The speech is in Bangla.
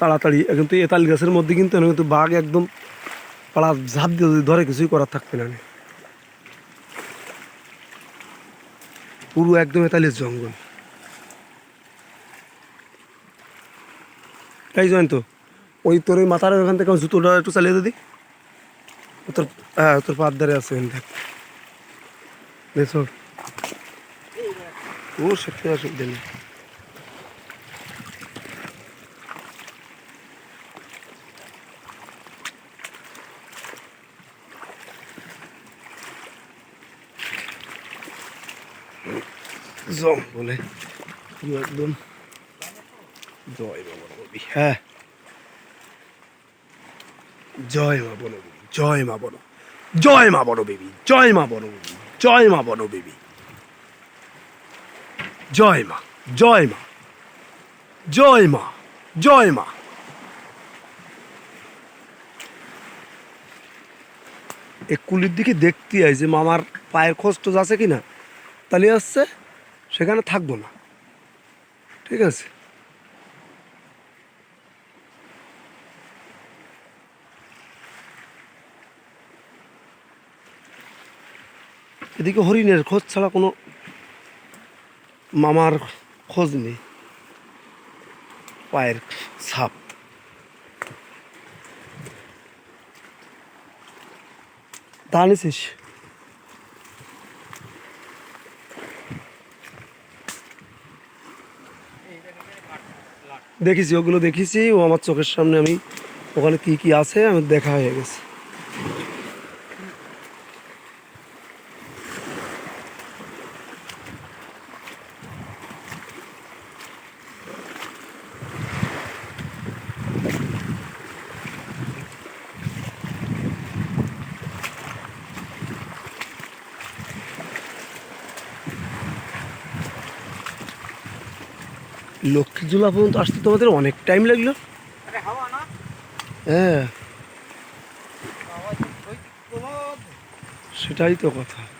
তাড়াতাড়ি, কিন্তু এই তাল গাছের মধ্যে কিন্তু কিন্তু বাঘ একদম পাড়া ঝাঁপ দিয়ে যদি ধরে, কিছুই করার থাকবে না পুরো একদম এতালির জঙ্গল। তাই জয়েন তো ওই তোর ওই মাথার ওখান থেকে জুতোটা একটু চালিয়ে দিদি তোর হ্যাঁ তোর পাত ধারে আছে দেখো। ও, সত্যি অসুবিধা নেই জঙ্গলে পুরো একদম জয় মা বনবী হ্যাঁ জয় মা বনবী জয় মা বন জয় মা বনবেবী জয় মা বনবেবী জয় মা বনবেবী জয় মা জয় মা জয় মা জয় মা এই কুলির দিকে দেখতে আই যে মামার পায়ের খোঁজ টোজ আছে কি না তাহলে আসছে, সেখানে থাকব না। ঠিক আছে? এদিকে হরিণের খোঁজ ছাড়া কোনো মামার খোঁজ নেই। পায়ের ছাপ। তা দেখেছি, ওগুলো দেখেছি, ও আমার চোখের সামনে আমি, ওখানে কি কি আছে, আমি দেখা হয়ে গেছে। লক্ষ্মীঝুলা পর্যন্ত আসতে তোমাদের অনেক টাইম লাগল। হ্যাঁ। সেটাই তো কথা।